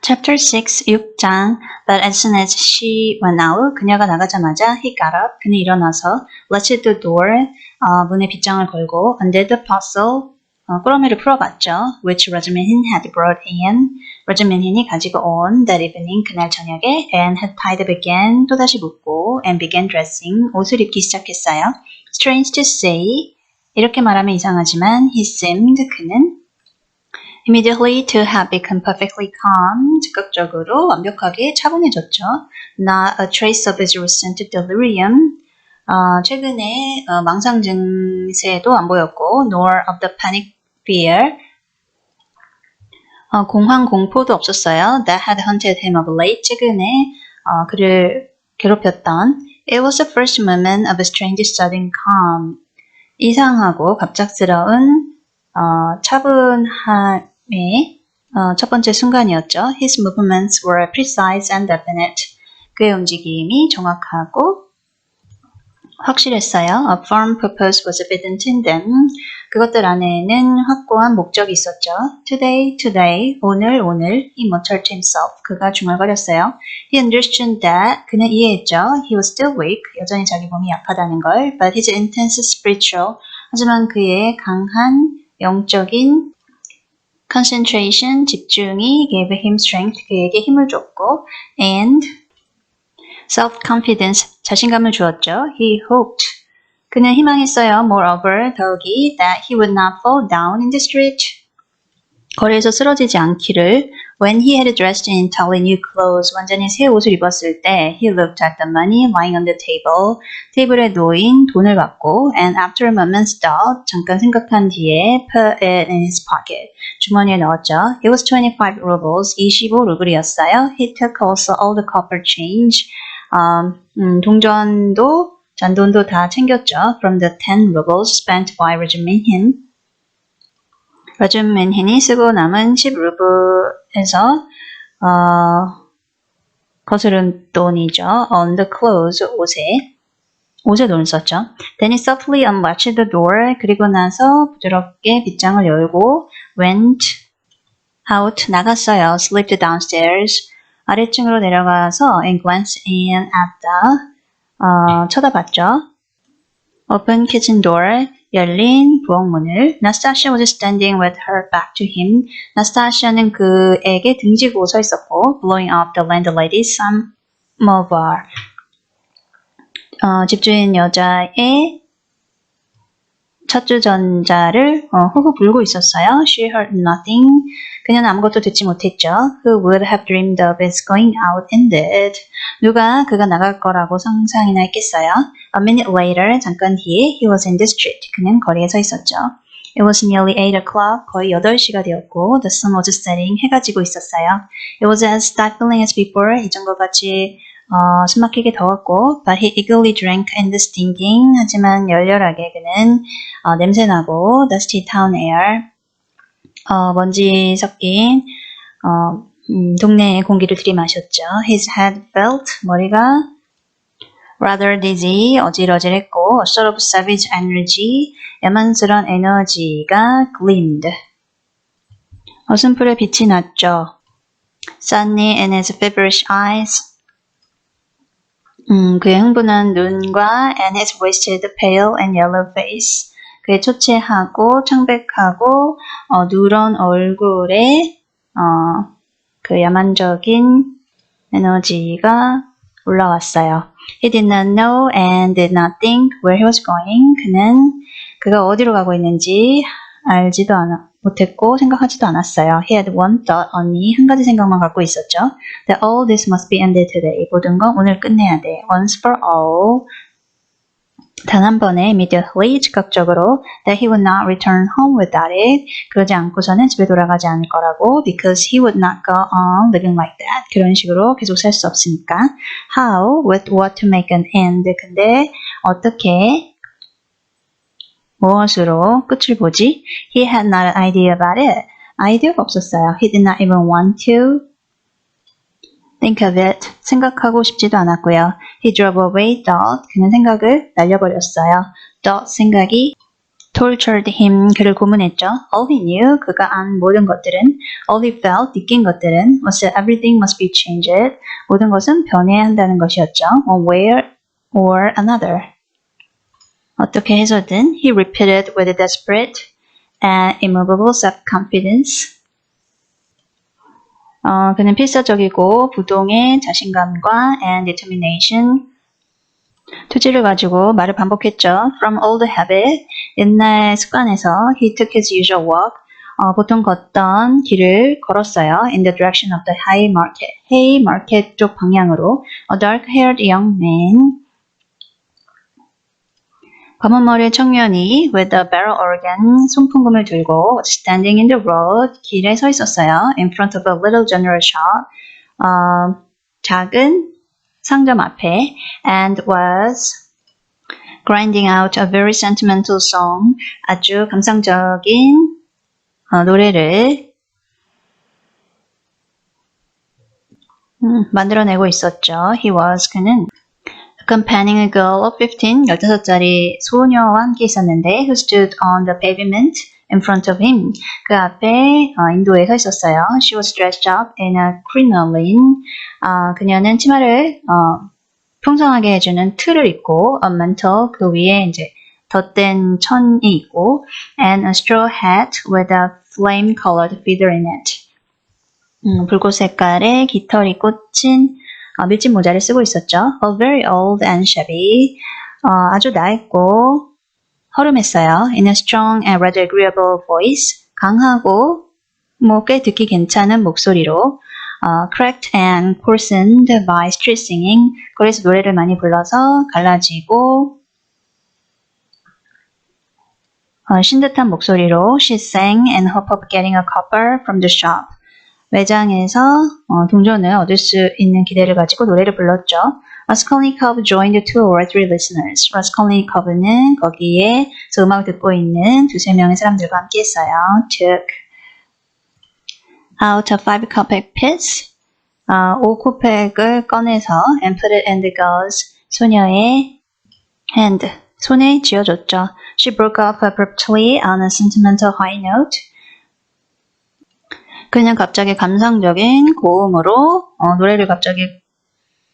Chapter 6, 6장 But as soon as she went out, 그녀가 나가자마자 he got up, 그는 일어나서 latched the door, 어, 문에 빗장을 걸고 undid the puzzle, 어, 꾸러미를 풀어봤죠. Which Rosamund had brought in. Rosamund이 가지고 온 that evening, 그날 저녁에 and had tied up again, 또다시 묶고 and began dressing, 옷을 입기 시작했어요. Strange to say, 이렇게 말하면 이상하지만 he seemed, 그는 immediately to have become perfectly calm, 즉각적으로 완벽하게 차분해졌죠. Not a trace of his recent delirium. 어, 최근에 어, 망상 증세도 안 보였고, nor of the panic fear. 어, 공황 공포도 없었어요. That had haunted him of late. 최근에 어, 그를 괴롭혔던. It was the first moment of a strange sudden calm. 이상하고 갑작스러운 어, 차분함 의 어, 첫 번째 순간이었죠. His movements were precise and definite. 그의 움직임이 정확하고 확실했어요. A firm purpose was evident in them. 그것들 안에는 확고한 목적이 있었죠. Today, today, 오늘, 오늘. He muttered to himself. 그가 중얼거렸어요. He understood that. 그는 이해했죠. He was still weak. 여전히 자기 몸이 약하다는 걸. But his intense spiritual. 하지만 그의 강한 영적인 concentration, 집중이 gave him strength. 그에게 힘을 줬고 and self-confidence, 자신감을 주었죠. He hoped. 그는 희망했어요. Moreover, 더욱이 that he would not fall down in the street. 거리에서 쓰러지지 않기를. When he had dressed in entirely new clothes, 완전히 새 옷을 입었을 때, he looked at the money lying on the table. 테이블에 놓인 돈을 봤고, and after a moment's thought, 잠깐 생각한 뒤에, put it in his pocket. 주머니에 넣었죠. It was 25 rubles, 25 루블이었어요. He took also all the copper change. 음, 음, 동전도 잔돈도 다 챙겼죠. From the 10 rubles spent by Rajaminhin. 라준맨힌이 쓰고 남은 10루블에서 어, 거스른 돈이죠. On the clothes, 옷에. 옷에 돈을 썼죠. Then he softly unlatched the door. 그리고 나서 부드럽게 빗장을 열고 went out, 나갔어요. slipped downstairs. 아래층으로 내려가서 and glanced in at the 어, 쳐다봤죠. Open kitchen door. 열린 부엌문을 Nastasia was standing with her back to him. 나스타시아는 그에게 등지고 서 있었고 blowing up the landlady's samovar. 어, 집주인 여자의 찻주전자를 어, 후 불고 있었어요. She heard nothing. 그녀는 아무것도 듣지 못했죠. Who would have dreamed of his going out indeed? 누가 그가 나갈 거라고 상상이나 했겠어요? A minute later, 잠깐 뒤에 he was in the street. 그는 거리에 서 있었죠. It was nearly 8 o'clock. 거의 8시가 되었고 the sun was setting. 해가 지고 있었어요. It was as stifling as before. 이전과 같이 어, 숨막히게 더웠고 but he eagerly drank in the stinking. 하지만 열렬하게 그는 어, 냄새나고 dusty town air. 어, 먼지 섞인 어, 음, 동네의 공기를 들이마셨죠. His head felt 머리가 rather dizzy 어질어질했고 a sort of savage energy 야만스런 에너지가 gleamed 어슴풀에 빛이 났죠. Sunny in his feverish eyes 음, 그의 흥분한 눈과 and his wasted pale and yellow face 초췌하고 창백하고 어, 누런 얼굴에 어, 그 야만적인 에너지가 올라왔어요. He did not know and did not think where he was going. 그는 그가 어디로 가고 있는지 알지도 않아, 못했고 생각하지도 않았어요. He had one thought only 한 가지 생각만 갖고 있었죠. That all this must be ended today. 모든 건 오늘 끝내야 돼. Once for all. 단 한 번에 immediately 즉각적으로 that he would not return home without it. 그러지 않고서는 집에 돌아가지 않을 거라고 because he would not go on living like that. 그런 식으로 계속 살 수 없으니까. How? With what to make an end. 근데 어떻게 무엇으로 끝을 보지? He had not an idea about it. 아이디어가 없었어요. He did not even want to think of it. 생각하고 싶지도 않았고요. He drove away thought. 그는 생각을 날려버렸어요. thought 생각이 tortured him 그를 고문했죠. All he knew 그가 안 모든 것들은 all he felt 느낀 것들은 was that everything must be changed 모든 것은 변해야 한다는 것이었죠. One way or another. 어떻게 해서든 he repeated with a desperate and immovable self-confidence. 어, 그는 필사적이고 부동의 자신감과 and determination 투지를 가지고 말을 반복했죠. From old habit, 옛날 습관에서 he took his usual walk, 어, 보통 걷던 길을 걸었어요. In the direction of the High Market, Hay Market 쪽 방향으로. A dark-haired young man, 검은 머리 청년이 with a barrel organ, 손풍금을 들고 standing in the road, 길에 서 있었어요. In front of a little general shop, 어, 작은 상점 앞에 and was grinding out a very sentimental song 아주 감상적인 어, 노래를 음, 만들어내고 있었죠. He was 그는 accompanying a girl of 15, 15살짜리 소녀와 함께 있었는데 who stood on the pavement in front of him. 그 앞에 어, 인도에 서 있었어요. She was dressed up in a crinoline. 어, 그녀는 치마를 어, 풍성하게 해주는 틀을 입고 a mantle 그 위에 이제 덧댄 천이 있고 and a straw hat with a flame-colored feather in it. 음, 불꽃 색깔의 깃털이 꽂힌 어, 밀짚 모자를 쓰고 있었죠. A very old and shabby. 어, 아주 낡고 허름했어요. In a strong and rather agreeable voice. 강하고 뭐 꽤 듣기 괜찮은 목소리로 어, cracked and coarsened by street singing. 그래서 노래를 많이 불러서 갈라지고 어, 신듯한 목소리로 she sang in hope of getting a copper from the shop. 매장에서 어, 동전을 얻을 수 있는 기대를 가지고 노래를 불렀죠. Raskolnikov joined two or three listeners. Raskolnikov는 거기에서 음악을 듣고 있는 두세 명의 사람들과 함께 했어요. Took out a five kopeck piece. 어, 5코팩을 꺼내서 and put it in the girl's 소녀의 hand. 손에 쥐어줬죠. She broke off abruptly on a sentimental high note. 그냥 갑자기 감상적인 고음으로 어, 노래를 갑자기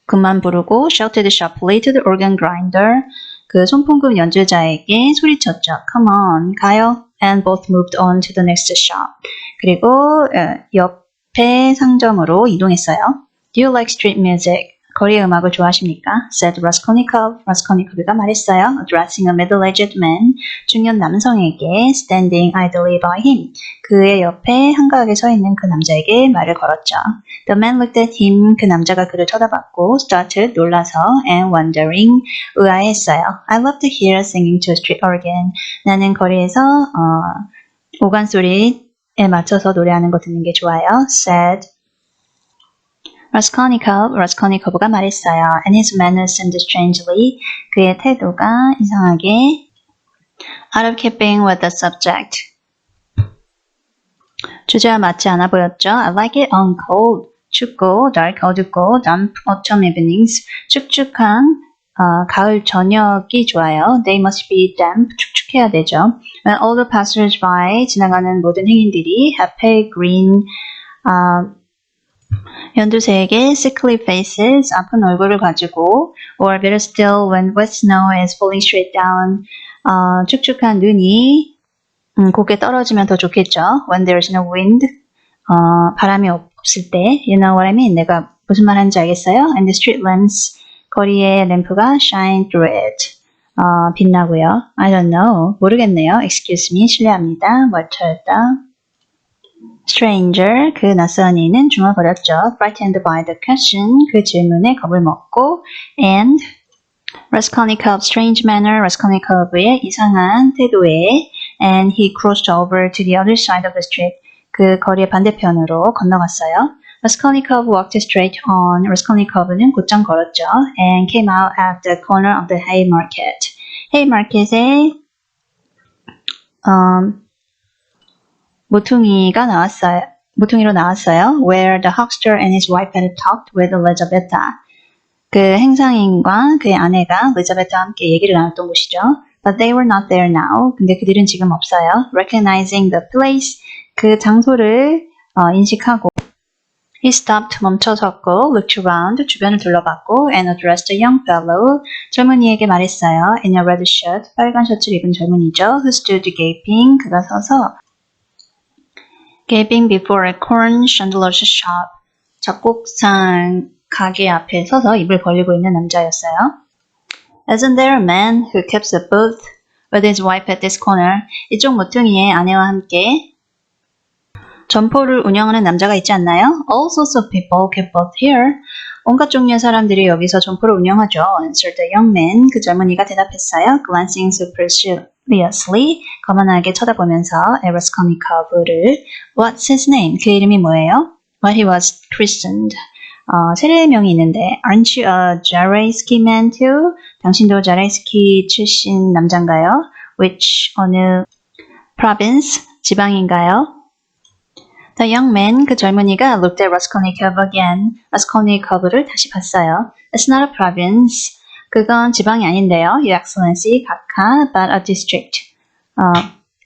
그만 부르고 shouted sharply to the organ grinder. 그 손풍금 연주자에게 소리쳤죠. Come on, 가요. And both moved on to the next shop. 그리고 어, 옆에 상점으로 이동했어요. Do you like street music? 거리 음악을 좋아하십니까? said Raskolnikov. Raskolnikov가 말했어요. addressing a middle-aged man. 중년 남성에게 standing idly by him. 그의 옆에 한가하게 서 있는 그 남자에게 말을 걸었죠. The man looked at him. 그 남자가 그를 쳐다봤고 started 놀라서 and wondering 의아해했어요. I love to hear singing to street organ. 나는 거리에서 어, 오간 소리에 맞춰서 노래하는 거 듣는 게 좋아요. said Raskolnikov, Raskolnikov가 말했어요. And his manner seemed strangely. 그의 태도가 이상하게 out of keeping with the subject. 주제와 맞지 않아 보였죠. I like it on cold. 춥고, dark, 어둡고, damp autumn evenings. 축축한 어, 가을 저녁이 좋아요. They must be damp. 축축해야 되죠. When all the passers-by 지나가는 모든 행인들이 have pale green 어, 연두색의 sickly faces, 아픈 얼굴을 가지고, or better still, when wet snow is falling straight down, 어, 축축한 눈이 음, 곱게 떨어지면 더 좋겠죠. When there's no wind, 어, 바람이 없을 때, you know what I mean? 내가 무슨 말 하는지 알겠어요? And the street lamps, 거리의 램프가 shine through it. 어, 빛나고요. I don't know. 모르겠네요. Excuse me. 실례합니다. 뭘 찾았다. stranger, 그 낯선 이는 중얼거렸죠. frightened by the question, 그 질문에 겁을 먹고 and Raskolnikov's strange manner, Raskolnikov의 이상한 태도에 and he crossed over to the other side of the street, 그 거리의 반대편으로 건너갔어요. Raskolnikov walked straight on. Raskolnikov는 곧장 걸었죠. and came out at the corner of the Haymarket. Haymarket에 음, 모퉁이가 나왔어요. 모퉁이로 나왔어요. Where the huckster and his wife had talked with Elizabeth. 그 행상인과 그의 아내가 엘리자베트와 함께 얘기를 나눴던 곳이죠. but they were not there now. 근데 그들은 지금 없어요. Recognizing the place, 그 장소를 어, 인식하고 He stopped, 멈춰섰고, looked around, 주변을 둘러봤고, and addressed a young fellow, 젊은이에게 말했어요. In a red shirt, 빨간 셔츠를 입은 젊은이죠. Who stood gaping, 그가 서서 gaping before a corn chandler's shop, 작곡상 가게 앞에 서서 입을 벌리고 있는 남자였어요. Isn't there a man who keeps a booth with his wife at this corner? 이쪽 모퉁이에 아내와 함께 점포를 운영하는 남자가 있지 않나요? All sorts of people keep both here. 온갖 종류의 사람들이 여기서 점포를 운영하죠. Answered the young man. 그 젊은이가 대답했어요. Glancing superciliously. 거만하게 쳐다보면서 Raskolnikov를 What's his name? 그 이름이 뭐예요? What he was christened. 어, 세례명이 있는데 Aren't you a Jareski man too? 당신도 자레스키 출신 남잔가요? Which 어느 province? 지방인가요? The young man, 그 젊은이가 looked at Raskolnikov again. Raskolnikov를 다시 봤어요. It's not a province. 그건 지방이 아닌데요. Your Excellency, 각하, but a district. 어,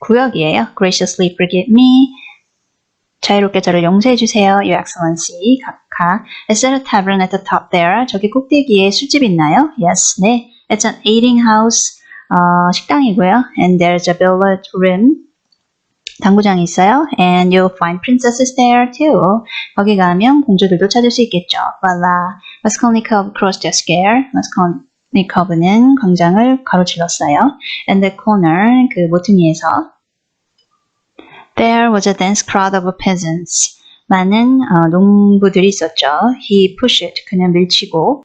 구역이에요. Graciously forgive me. 자유롭게 저를 용서해 주세요. Your Excellency, 각하. Is there a tavern at the top there? 저기 꼭대기에 술집 있나요? Yes, 네. It's an eating house. 어, 식당이고요. And there's a billiard room. 당구장이 있어요. And you'll find princesses there too. 거기 가면 공주들도 찾을 수 있겠죠. Voila. Raskolnikov crossed the square. Raskolnikov는 광장을 가로질렀어요. And the corner, 그 모퉁이에서 There was a dense crowd of peasants. 많은 어, 농부들이 있었죠. He pushed, 그는 밀치고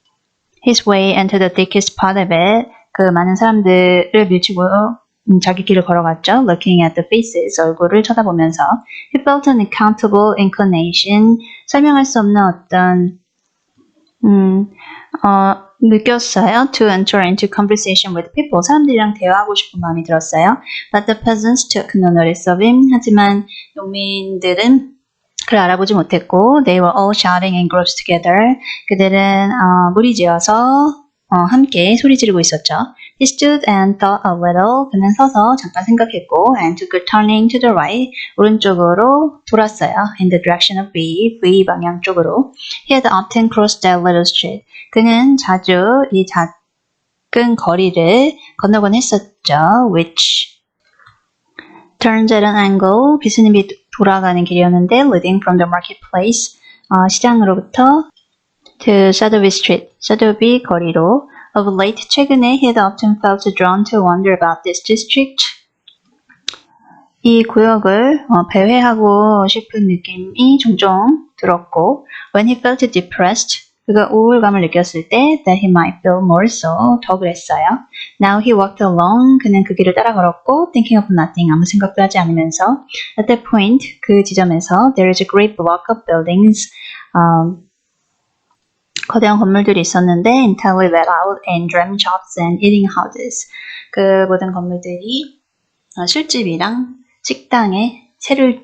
his way into the thickest part of it. 그 많은 사람들을 밀치고 음, 자기 길을 걸어갔죠. Looking at the faces, 얼굴을 쳐다보면서 He felt an uncountable inclination. 설명할 수 없는 어떤 음, 어, 느꼈어요. To enter into conversation with people. 사람들이랑 대화하고 싶은 마음이 들었어요. But the peasants took no notice of him. 하지만 농민들은 그를 알아보지 못했고 They were all shouting in groups together. 그들은 어, 무리지어서 어, 함께 소리 지르고 있었죠. He stood and thought a little. 그는 서서 잠깐 생각했고 and took a turning to the right. 오른쪽으로 돌았어요. In the direction of V. V 방향 쪽으로. He had often crossed that little street. 그는 자주 이 작은 거리를 건너곤 했었죠. Which turns at an angle. 비스님이 돌아가는 길이었는데 leading from the marketplace. 어, 시장으로부터 to Sadovi Street, 사도비 거리로. Of late, 최근에 he had often felt drawn to wonder about this district. 이 구역을 어, 배회하고 싶은 느낌이 종종 들었고, when he felt depressed, 그가 우울감을 느꼈을 때, that he might feel more so, 더 그랬어요. Now he walked along, 그는 그 길을 따라 걸었고, thinking of nothing, 아무 생각도 하지 않으면서, at that point, 그 지점에서, there is a great block of buildings, um, 거대한 건물들이 있었는데 out and dram shops and eating houses. 그 모든 건물들이 어, 술집이랑 식당에 새를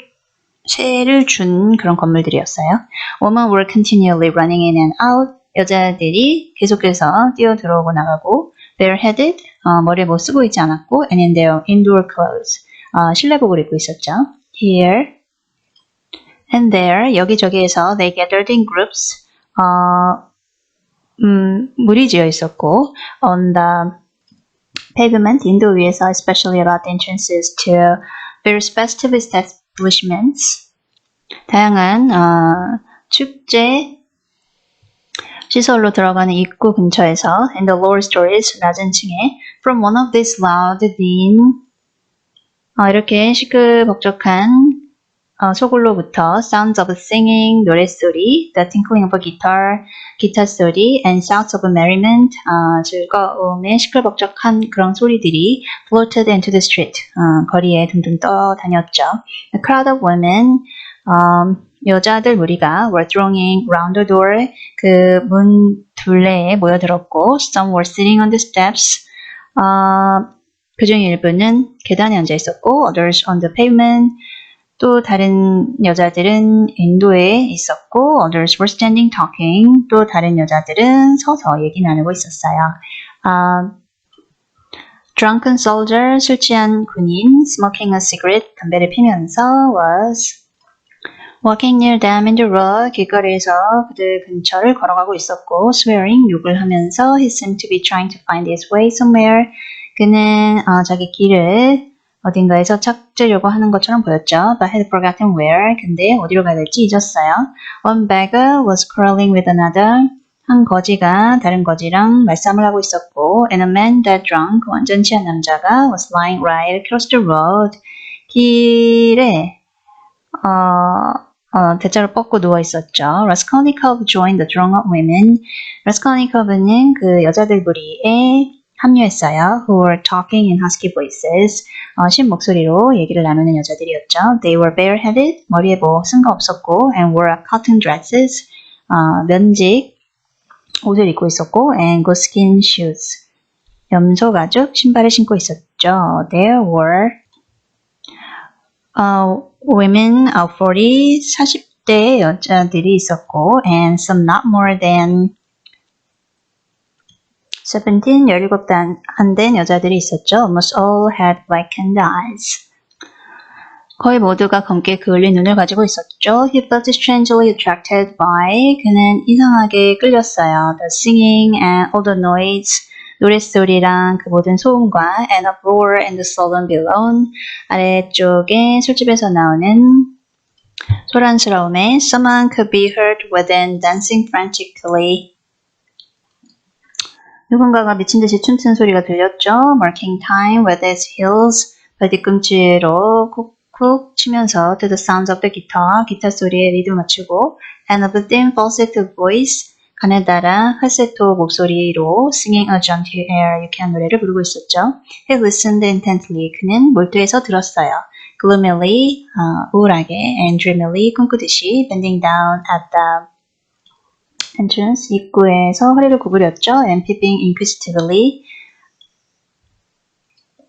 새를 준 그런 건물들이었어요. Women were continually running in and out. 여자들이 계속해서 뛰어 들어오고 나가고 bareheaded 어, 머리에 뭐 쓰고 있지 않았고 and in their indoor clothes 어, 실내복을 입고 있었죠. Here and there 여기저기에서 they gathered in groups 어, 음, 무리지어 있었고 on the pavement 인도 위에서 especially about entrances to various festive establishments 다양한 어, 축제 시설로 들어가는 입구 근처에서 in the lower stories 낮은 층에 from one of these loud din 어, 이렇게 시끌벅적한 어, 소굴로부터 sounds of singing 노랫소리, the tinkling of a guitar 기타 소리 and shouts of merriment 어, 즐거움의 시끌벅적한 그런 소리들이 floated into the street 어, 거리에 둥둥 떠다녔죠. The crowd of women 어, 여자들 무리가 were thronging round the door 그 문 둘레에 모여들었고 some were sitting on the steps 어, 그중 일부는 계단에 앉아 있었고 others on the pavement 또 다른 여자들은 인도에 있었고 others were standing talking 또 다른 여자들은 서서 얘기 나누고 있었어요. 아, drunken soldier, 술 취한 군인, smoking a cigarette, 담배를 피면서 was walking near them in the road, 길거리에서 그들 근처를 걸어가고 있었고, swearing, 욕을 하면서 he seemed to be trying to find his way somewhere. 그는 어, 자기 길을 어딘가에서 찾으려고 하는 것처럼 보였죠. But had forgotten where. 근데 어디로 가야 될지 잊었어요. One beggar was quarreling with another. 한 거지가 다른 거지랑 말싸움을 하고 있었고, and a man that drunk, 완전 취한 남자가 was lying right across the road. 길에 어, 어, 대자로 뻗고 누워 있었죠. Raskolnikov joined the drunk women. Raskolnikov는 그 여자들 무리에 합류했어요. Who were talking in husky voices. 어, 신 목소리로 얘기를 나누는 여자들이었죠. They were bareheaded. 머리에 뭐 쓴 거 없었고, and wore cotton dresses. 어, 면직 옷을 입고 있었고, and goatskin shoes. 염소 가죽 신발을 신고 있었죠. There were uh, women of 40, 40대 여자들이 있었고, and some not more than 17, 17대 안된 여자들이 있었죠. Almost all had blackened eyes. 거의 모두가 검게 그을린 눈을 가지고 있었죠. He felt strangely attracted by 그는 이상하게 끌렸어요. The singing and all the noise 노랫소리랑 그 모든 소음과 and a roar in the saloon below 아래쪽에 술집에서 나오는 소란스러움에 someone could be heard within dancing frantically 누군가가 미친 듯이 춤추는 소리가 들렸죠. Marking time with his heels 발뒤꿈치로 쿡쿡 치면서 to the sounds of the guitar 기타 소리에 리듬 맞추고 and the thin falsetto voice 가느다란 falsetto 목소리로 singing a gentle air 유쾌한 노래를 부르고 있었죠. He listened intently 그는 몰두해서 들었어요. gloomily 어, 우울하게 and dreamily 꿈꾸듯이 bending down at the entrance 입구에서 허리를 구부렸죠. and peeping inquisitively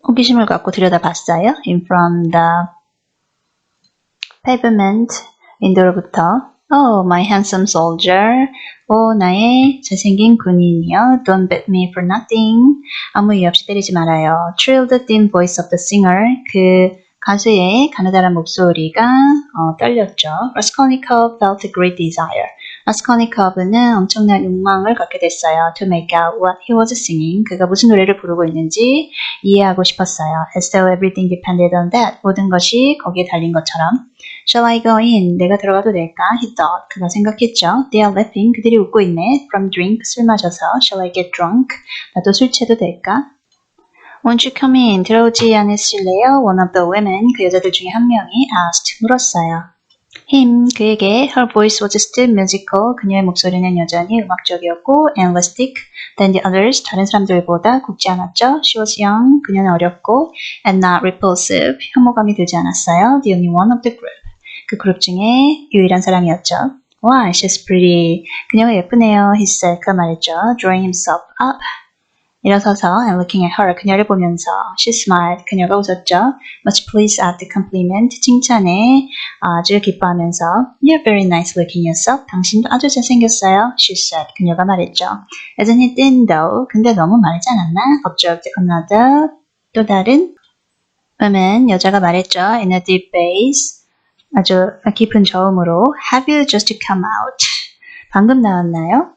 호기심을 갖고 들여다봤어요. in from the pavement 윈도로부터 Oh, my handsome soldier. 오, 나의 잘생긴 군인이여. Don't beat me for nothing. 아무 이유 없이 때리지 말아요. Trill the thin voice of the singer. 그 가수의 가느다란 목소리가 어, 떨렸죠. Raskolnikov felt a great desire. 라스코니커브는 엄청난 욕망을 갖게 됐어요. To make out what he was singing. 그가 무슨 노래를 부르고 있는지 이해하고 싶었어요. As though everything depended on that. 모든 것이 거기에 달린 것처럼. Shall I go in? 내가 들어가도 될까? He thought. 그가 생각했죠. They are laughing. 그들이 웃고 있네. From drink. 술 마셔서. Shall I get drunk? 나도 술 취해도 될까? Won't you come in? 들어오지 않으실래요? One of the women. 그 여자들 중에 한 명이 asked. 물었어요. Him 그에게 her voice was still musical 그녀의 목소리는 여전히 음악적이었고 elastic than the others 다른 사람들보다 굵지 않았죠. She was young 그녀는 어렸고 and not repulsive 혐오감이 들지 않았어요. The only one of the group 그 그룹 중에 유일한 사람이었죠. Why, she's pretty. 그녀가 예쁘네요. He said. 그 말했죠. Drawing himself up. 일어서서 and looking at her 그녀를 보면서 she smiled 그녀가 웃었죠. Much pleased at the compliment 칭찬에 아주 기뻐하면서 You're very nice looking yourself. 당신도 아주 잘생겼어요. She said 그녀가 말했죠. Isn't it thin though? 근데 너무 마르지 않았나? Observed another 또 다른 woman 여자가 말했죠. In a deep bass 아주 깊은 저음으로 Have you just come out? 방금 나왔나요?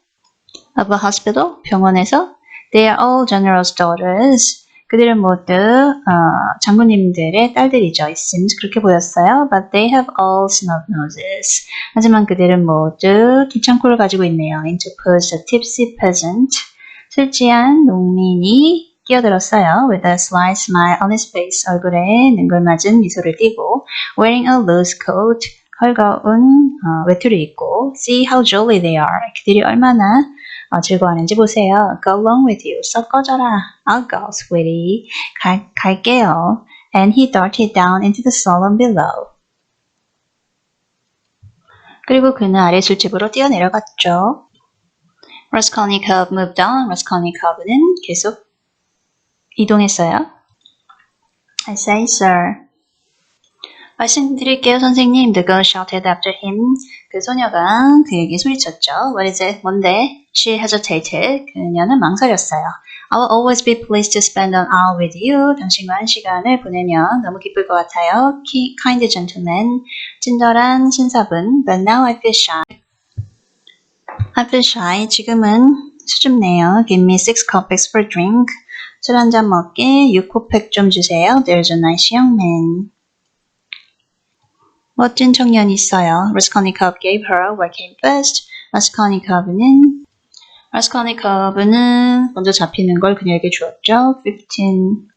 Of a hospital 병원에서 They are all general's daughters. 그들은 모두 어, 장군님들의 딸들이죠. It seems 그렇게 보였어요. But they have all snub noses. 하지만 그들은 모두 기창코를 가지고 있네요. Interposed a tipsy peasant. 술 취한 농민이 끼어들었어요. With a sly smile on his face. 얼굴에 능글맞은 미소를 띠고 wearing a loose coat. 헐거운 어, 외투를 입고 See how jolly they are. 그들이 얼마나 어, 즐거워하는지 보세요. Go along with you. 썩 꺼져라. I'll go, sweetie. 갈, 갈게요. And he darted down into the salon below. 그리고 그는 아래 술집으로 뛰어내려갔죠. Raskolnikov moved on. Raskolnikov는 계속 이동했어요. I say, sir. 말씀드릴게요, 선생님. The girl shouted after him. 그 소녀가 그에게 소리쳤죠. What is it? 뭔데? She hesitated. 그녀는 망설였어요. I will always be pleased to spend an hour with you. 당신과 한 시간을 보내면 너무 기쁠 것 같아요. Ki- Kind gentleman. 친절한 신사분. But now I feel shy. I feel shy. 지금은 수줍네요. Give me six copies for drink. 술 한 잔 먹게 6코팩 좀 주세요. There's a nice young man. 멋진 청년이 있어요. Raskolnikov gave her what came first. Raskolnikov는 Raskolnikov는 먼저 잡히는 걸 그녀에게 주었죠. 15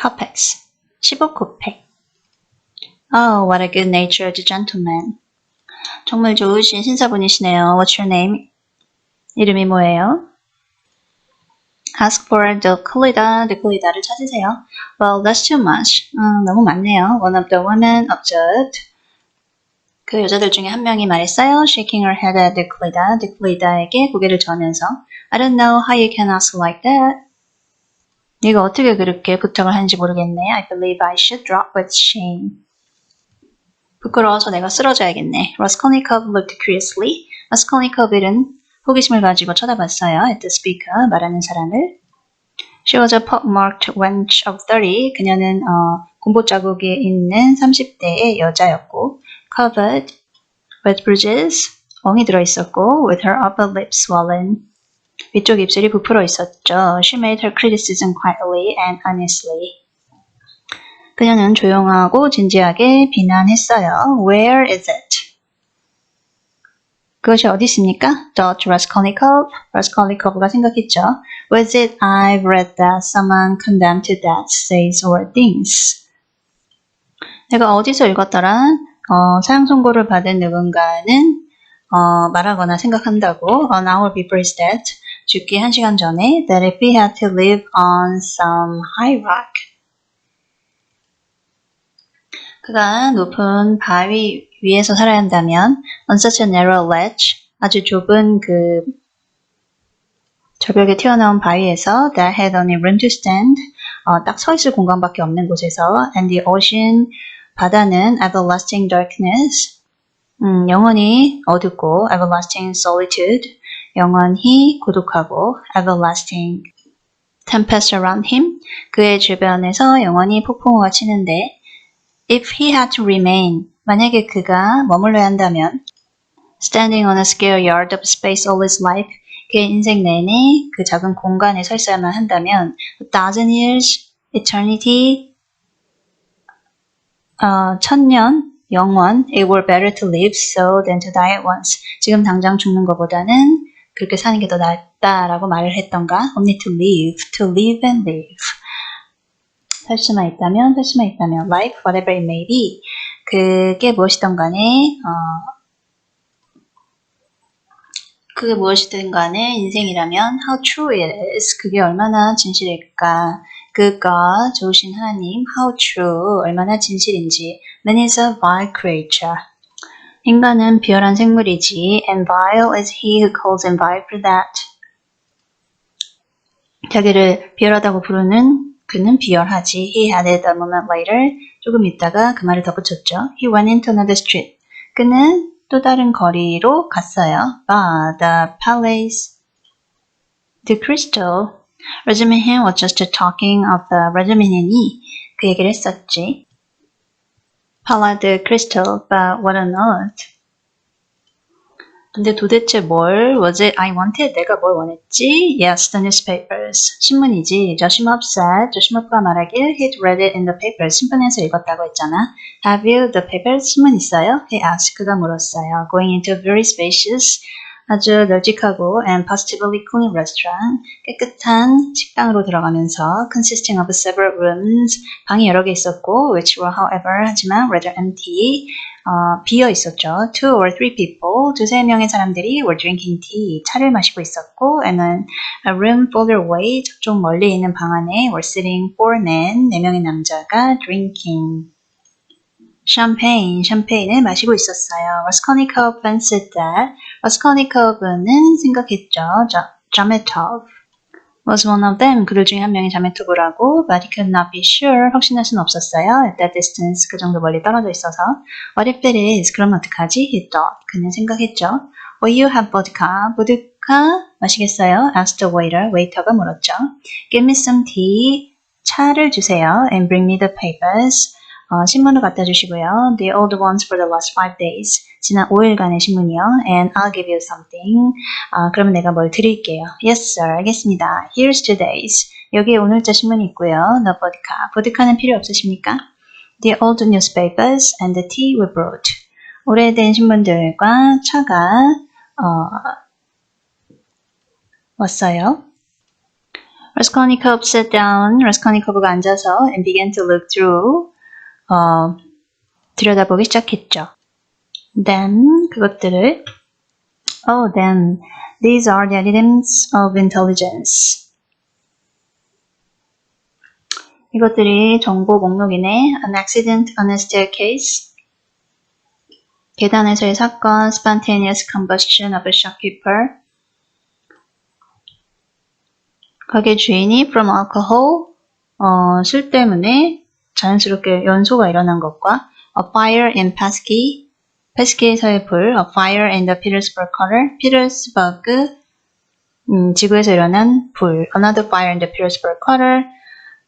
copex. 15코팩. Oh, what a good-natured gentleman. 정말 좋으신 신사분이시네요. What's your name? 이름이 뭐예요? Ask for the Clida, the Clida를 찾으세요. Well, that's too much. 음, 너무 많네요. One of the women observed. 그 여자들 중에 한 명이 말했어요. Shaking her head at the Clida, the Clida에게 고개를 저으면서 I don't know how you can ask like that. 네가 어떻게 그렇게 부탁을 하는지 모르겠네. I believe I should drop with shame. 부끄러워서 내가 쓰러져야겠네. Raskolnikov looked curiously. Raskolnikov은 호기심을 가지고 쳐다봤어요. At the speaker, 말하는 사람을. She was a pockmarked wench of 30. 그녀는 어, 공보 자국에 있는 30대의 여자였고, covered with bruises, 엉이 들어있었고, with her upper lip swollen. 위쪽 입술이 부풀어 있었죠. She made her criticism quietly and honestly. 그녀는 조용하고 진지하게 비난했어요. Where is it? 그것이 어디 있습니까? Thought Raskolnikov. Raskolnikov가 생각했죠. Was it I've read that someone condemned to death says or thinks. 내가 어디서 읽었더라? 어, 사형 선고를 받은 누군가는 어, 말하거나 생각한다고 an hour before his death 죽기 한 시간 전에 that if he had to live on some high rock 그가 높은 바위 위에서 살아야 한다면 on such a narrow ledge 아주 좁은 그 저벽에 튀어나온 바위에서 that had only room to stand 어, 딱 서 있을 공간밖에 없는 곳에서 and the ocean 바다는 everlasting darkness 음, 영원히 어둡고 everlasting solitude 영원히 고독하고 everlasting tempest around him 그의 주변에서 영원히 폭풍우가 치는데 if he had to remain 만약에 그가 머물러야 한다면 standing on a square yard of space all his life 그의 인생 내내 그 작은 공간에 서 있어야만 한다면 thousand years eternity 어, 천년 영원 it were better to live so than to die at once 지금 당장 죽는 것보다는 그렇게 사는 게 더 낫다라고 말을 했던가 only to live to live and live 살 수만 있다면 살 수만 있다면 life whatever it may be 그게 무엇이든 간에 어, 그게 무엇이든 간에 인생이라면 how true it is 그게 얼마나 진실일까 그가 좋으신 하나님 how true 얼마나 진실인지 man is a vile creature 인간은 비열한 생물이지 and vile is he who calls him vile for that 자기를 비열하다고 부르는 그는 비열하지 he added a moment later 조금 있다가 그 말을 덧붙였죠 he went into another street 그는 또 다른 거리로 갔어요 but the palace the crystal Rajaminhin was just talking of the Rajaminhin이 그 얘기를 했었지. Palade crystal, but what on earth? 근데 도대체 뭘 was it I wanted? 내가 뭘 원했지? Yes, the newspapers. 신문이지. Joshimov said. 조시mov가 말하길 he'd read it in the papers. 신문에서 읽었다고 했잖아. Have you the papers? 신문 있어요? He asked. 그가 물었어요. Going into very spacious 아주 널찍하고 and positively clean restaurant, 깨끗한 식당으로 들어가면서 consisting of several rooms, 방이 여러 개 있었고, which were however 하지만 rather empty, 어, 비어 있었죠. Two or three people, 두세 명의 사람들이 were drinking tea, 차를 마시고 있었고, and then a room further away, 저쪽 멀리 있는 방 안에 were sitting four men, 네 명의 남자가 drinking. 샴페인, 샴페인을 마시고 있었어요. Raskolnikov fancied that. Raskolnikov는 생각했죠. 자메토브 was one of them. 그들 중에 한 명이 자메토브라고. But he could not be sure. 확신할 수는 없었어요. At that distance. 그 정도 멀리 떨어져 있어서. What if it is? 그럼 어떡하지? He thought. 그는 생각했죠. Will you have vodka? 보드카 마시겠어요? asked the waiter. 웨이터가 물었죠. Give me some tea. 차를 주세요. And bring me the papers. 어, 신문을 갖다 주시고요. The old ones for the last five days. 지난 5일간의 신문이요. And I'll give you something. 아, 그러면 내가 뭘 드릴게요. Yes, sir. 알겠습니다. Here's today's. 여기에 오늘자 신문이 있고요. No vodka. 보드카는 필요 없으십니까? The old newspapers and the tea were brought. 오래된 신문들과 차가 어, 왔어요. Raskolnikov sat down. Raskolnikov가 앉아서 and began to look through. 어, 들여다보기 시작했죠. Then 그것들을 Oh, then these are the items of intelligence. 이것들이 정보 목록이네. An accident on a staircase. 계단에서의 사건, spontaneous combustion of a shopkeeper. 가게 주인이 from alcohol, 어, 술 때문에 자연스럽게 연소가 일어난 것과 a fire in Pesky, 페스키에서의 불, a fire in the Petersburg quarter, 피터스버그 음, 지구에서 일어난 불, another fire in the Petersburg quarter,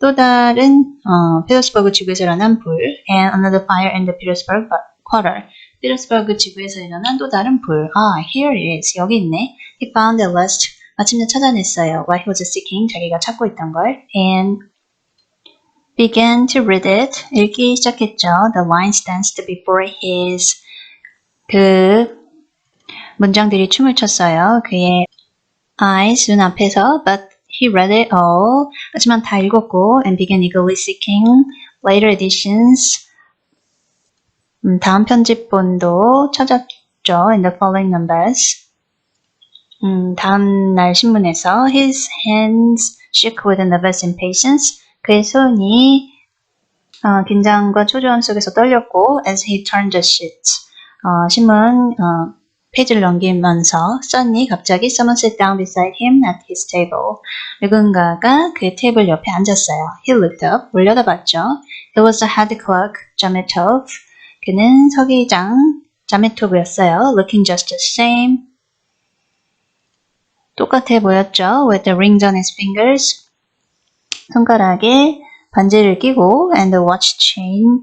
또 다른 어, 피터스버그 지구에서 일어난 불, and another fire in the Petersburg quarter, 피터스버그 지구에서 일어난 또 다른 불. 아, here it is. 여기 있네. He found the list. 마침내 찾아냈어요. What he was seeking. 자기가 찾고 있던 걸. And began to read it. 읽기 시작했죠. The lines danced before his 그 문장들이 춤을 췄어요. 그의 eyes 눈 앞에서 but he read it all. 하지만 다 읽었고 and began eagerly seeking later editions. 음, 다음 편집본도 찾았죠. In the following numbers. 음, 다음 날 신문에서 his hands shook with nervous impatience. 그의 손이 어, 긴장과 초조함 속에서 떨렸고 as he turned the sheets. 어, 신문 어, 페이지를 넘기면서 suddenly 갑자기 someone sat down beside him at his table. 누군가가 그의 테이블 옆에 앉았어요. He looked up. 올려다봤죠. It was the head clerk, Jametov. 그는 서기장 자메토브였어요. Looking just the same. 똑같아 보였죠. With the rings on his fingers. 손가락에 반지를 끼고 and watch chain.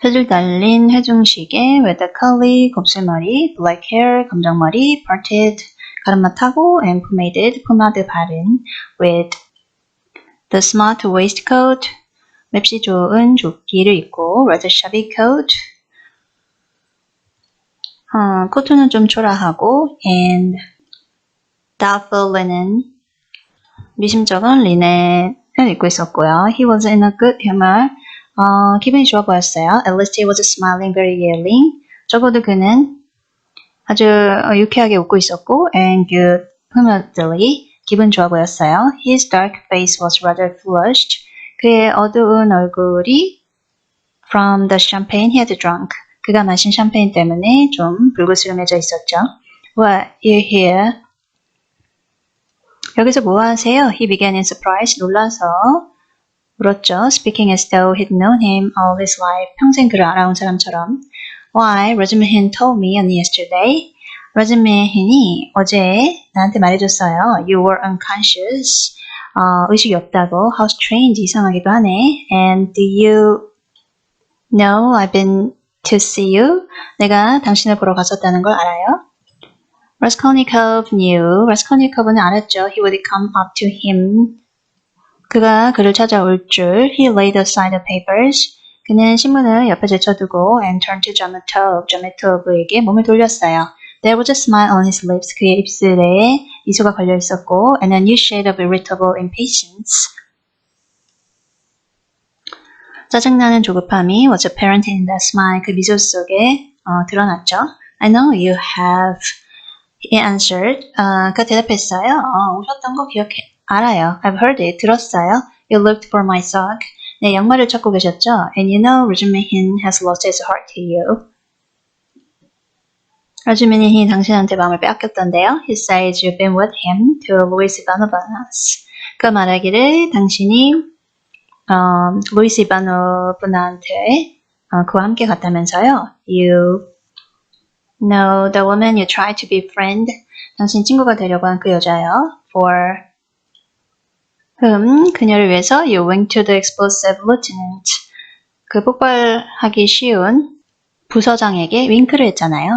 펴줄 달린 회중시계 with the curly 곱슬머리, black hair 검정머리, parted 가르마 타고 and pomaded 포마드 바른 with the smart waistcoat 맵시 좋은 조끼를 입고 rather shabby coat 어, 코트는 좀 초라하고 and doubtful linen 미심쩍은 리넨을 입고 있었고요. He was in a good humor. 어, 기분이 좋아 보였어요. At least he was smiling very gaily. 적어도 그는 아주 유쾌하게 웃고 있었고 and good humoredly 기분 좋아 보였어요. His dark face was rather flushed. 그의 어두운 얼굴이 from the champagne he had drunk. 그가 마신 샴페인 때문에 좀 불그스름해져 있었죠. What, you here? 여기서 뭐 하세요? He began in surprise. 놀라서 물었죠. Speaking as though he'd known him all his life. 평생 그를 알아온 사람처럼. Why, Rosamund told me only yesterday. 로즈메힌이 어제 나한테 말해줬어요. You were unconscious. 어, 의식이 없다고. How strange. 이상하기도 하네. And do you know I've been to see you? 내가 당신을 보러 갔었다는 걸 알아요? Raskolnikov knew. Raskolnikov은 알았죠. He would come up to him. 그가 그를 찾아올 줄. He laid aside the papers. 그는 신문을 옆에 제쳐두고 and turned to Jametov. Jametov에게 몸을 돌렸어요. There was a smile on his lips. 그의 입술에 미소가 걸려 있었고 and a new shade of irritable impatience. 짜증나는 조급함이 was apparent in the smile. 그 미소 속에 어, 드러났죠. I know you have. He answered. 어, 그 대답했어요. 어, 오셨던 거 기억해. 알아요. I've heard it. 들었어요. You looked for my sock. 내 양말을 찾고 계셨죠? And you know Rajumehin has lost his heart to you. 라주메힌이 당신한테 마음을 빼앗겼던데요. He says you've been with him to Louis Ivanovna's. 그 말하기를 당신이 어, 루이스 이바노브나한테 어, 그와 함께 갔다면서요. You No, the woman you try to befriend. 당신 친구가 되려고 한 그 여자요. For whom 그녀를 위해서 you wink to the explosive lieutenant. 그 폭발하기 쉬운 부서장에게 윙크를 했잖아요.